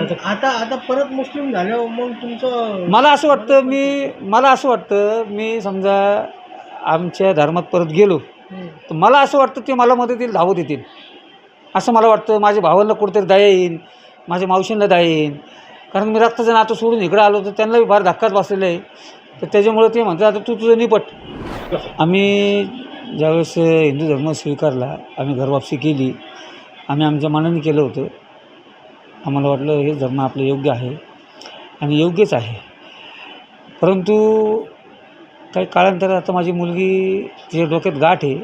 आता आता आता परत मुस्लिम झाल्यावर मग तुमचं मला असं वाटतं मी मला असं वाटतं मी समजा आमच्या धर्मात परत गेलो. तर मला असं वाटतं ते मला मदतीला धावत येतील. असं मला वाटतं माझ्या भावांना कुठेतरी दया येईन माझ्या मावशींना दया येईन. कारण मी रक्ताचं नातं सोडून इकडं आलो तर त्यांनाही फार धक्काच बसलेला आहे. तर त्याच्यामुळं ते म्हणतात आता तू तुझं निपट. आम्ही ज्यावेळेस हिंदू धर्म स्वीकारला आम्ही घरवापसी केली. आम्ही आमच्या मनाने केलं होतं. आम्हाला वाटलं हे धर्म आपलं योग्य आहे आणि योग्यच आहे. परंतु काही काळानंतर आता माझी मुलगी तिच्या डोक्यात गाठ आहे.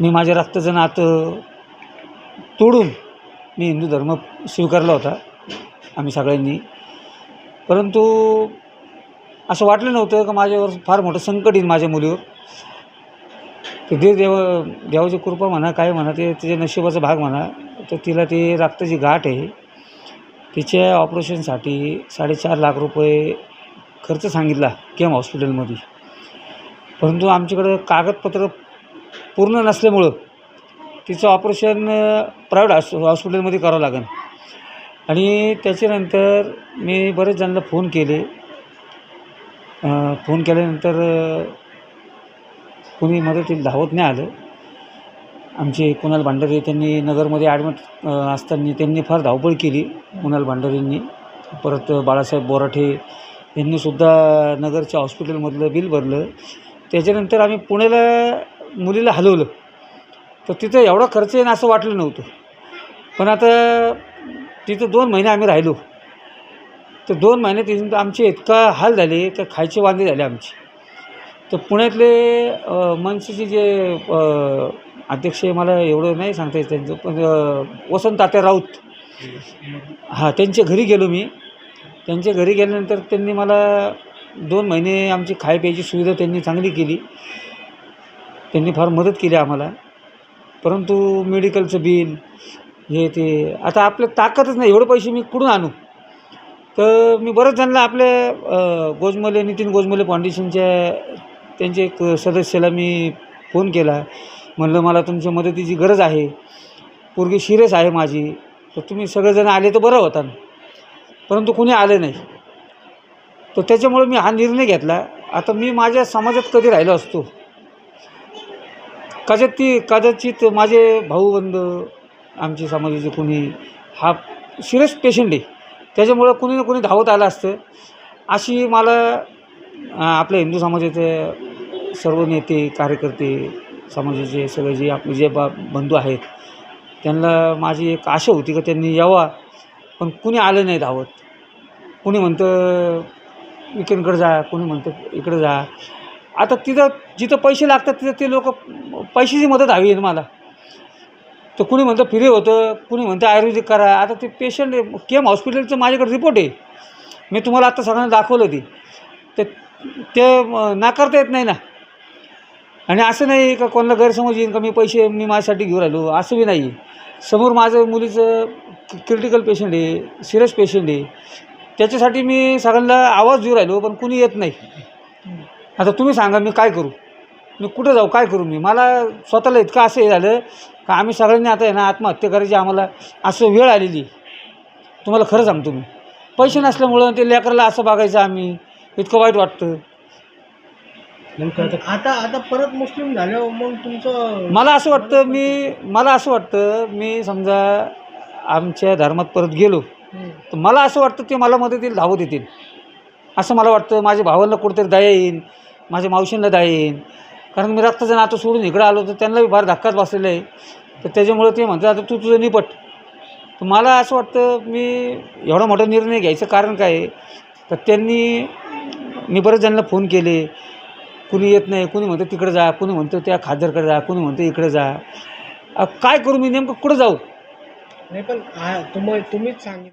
मी माझ्या रक्ताचं नातं तोडून मी हिंदू धर्म स्वीकारला होता आम्ही सगळ्यांनी. परंतु असं वाटलं नव्हतं का माझ्यावर फार मोठं संकट येईल माझ्या मुलीवर. तर दे देव देवाची कृपा म्हणा काय म्हणा ते तिच्या नशिबाचा भाग म्हणा तर तिला ते रक्ताची गाठ आहे. तिच्या ऑपरेशनसाठी साडेचार लाख रुपये खर्च सांगितला केम हॉस्पिटलमध्ये. परंतु आमच्याकडं कागदपत्र पूर्ण नसल्यामुळं तिचं ऑपरेशन प्रायव्हेट हॉस् हॉस्पिटलमध्ये करावं लागेल. आणि त्याच्यानंतर मी बरेच जणांना फोन केले. फोन केल्यानंतर कोणी मदतीला धावत नाही आलं. आमचे कुणाल भांडारे त्यांनी नगरमध्ये ॲडमिट असताना त्यांनी फार धावपळ केली कुणाल भांडारेंनी. परत बाळासाहेब बोराठे यांनीसुद्धा नगरच्या हॉस्पिटलमधलं बिल भरलं. त्याच्यानंतर आम्ही पुण्याला मुलीला हलवलं. तर तिथं एवढा खर्च येईन असं वाटलं नव्हतं. पण आता तिथं दोन महिने आम्ही राहिलो. तर दोन महिने तिथून आमचे इतका हाल झाले तर खायचे वांदे झाले आमचे. तर पुण्यातले मनसेचे जे अध्यक्ष मला एवढं नाही सांगता येत त्यांचं पण वसंत तात्या राऊत. हां त्यांच्या घरी गेलो मी. त्यांच्या घरी गेल्यानंतर त्यांनी मला दोन महिने आमची खाय प्यायची सुविधा त्यांनी चांगली केली. त्यांनी फार मदत केली आम्हाला. परंतु मेडिकलचं बिल हे ते आता आपलं ताकदच नाही एवढे पैसे मी कुठून आणू? तर मी बरेच जणला आपल्या गोजमले नितीन गोजमले फाउंडेशनच्या त्यांच्या एक सदस्याला मी फोन केला. म्हणलं मला तुमच्या मदतीची गरज आहे. पोरगी सिरियस आहे माझी. तर तुम्ही सगळेजण आले तर बरं होता. परंतु कुणी आलं नाही. तर त्याच्यामुळे मी हा निर्णय घेतला. आता मी माझ्या समाजात कधी राहिलो असतो? कदाचित ती कदाचित माझे भाऊबंद आमचे समाजाचे कोणी हा सिरियस पेशंट आहे. त्याच्यामुळं कुणी ना कुणी धावत आलं असतं. अशी मला आपल्या हिंदू समाजाचे सर्व नेते कार्यकर्ते समाजाचे सगळे जे आपले जे बा बंधू आहेत त्यांना माझी एक आशा होती का त्यांनी यावा पण कुणी आलं नाही धावत. कुणी म्हणतं विकेंडकडे जा कुणी म्हणतं इकडं जा. आता तिथं जिथं पैसे लागतात तिथं ते लोक पैशाची मदत हवी आहे ना मला. तर कुणी म्हणतं फिरे होतं. कुणी म्हणतं आयुर्वेदिक करा. आता ते पेशंट केम हॉस्पिटलचं माझ्याकडे रिपोर्ट आहे. मी तुम्हाला आत्ता सगळ्यांना दाखवलं ते. तर ते नाकारता येत नाही ना. आणि असं नाही का कोणाला गैरसमज येईन का मी पैसे मी माझ्यासाठी घेऊन राहिलो? असं बी नाही. समोर माझं मुलीचं क्रिटिकल पेशंट आहे सिरियस पेशंट आहे. त्याच्यासाठी मी सगळ्यांना आवाज देऊ राहिलो पण कुणी येत नाही. आता तुम्ही सांगा मी काय करू? मी कुठं जाऊ? काय करू मी? मला स्वतःला इतकं असं हे झालं का आम्ही सगळ्यांनी आता आहे ना आत्महत्या करायची आम्हाला असं वेळ आलेली. आहे. तुम्हाला खरं सांगतो मी. पैसे नसल्यामुळं ते लेकराला असं बघायचं आम्ही. इतकं वाईट वाटतं नेमकं आता आता आता परत मुस्लिम झाल्यावर मग तुमचं मला असं वाटतं मी मला असं वाटतं मी समजा आमच्या धर्मात परत गेलो. तर मला असं वाटतं ते मला मदतीला धावत येतील असं मला वाटतं माझ्या भावांना कुठेतरी दया येईन माझ्या मावशींना दया येईन. कारण मी रक्ताचं नातं सोडून इकडं आलो तर त्यांनाही फार धक्काच बसलेला आहे. तर त्याच्यामुळं ते म्हणतात आता तू तुझं निपट. तर मला असं वाटतं मी एवढा मोठा निर्णय घ्यायचं कारण काय आहे? तर त्यांनी मी बरेच जणांना फोन केले. कुणी येत नाही कुणी म्हणतं तिकडं जा कुणी म्हणतं त्या खासदारकडे जा कुणी म्हणतं इकडे जा. अ, काय करू मी? नेमकं कुठं जाऊ? नाही पण आ- तुम्ही तुम्हीच सांगितलं.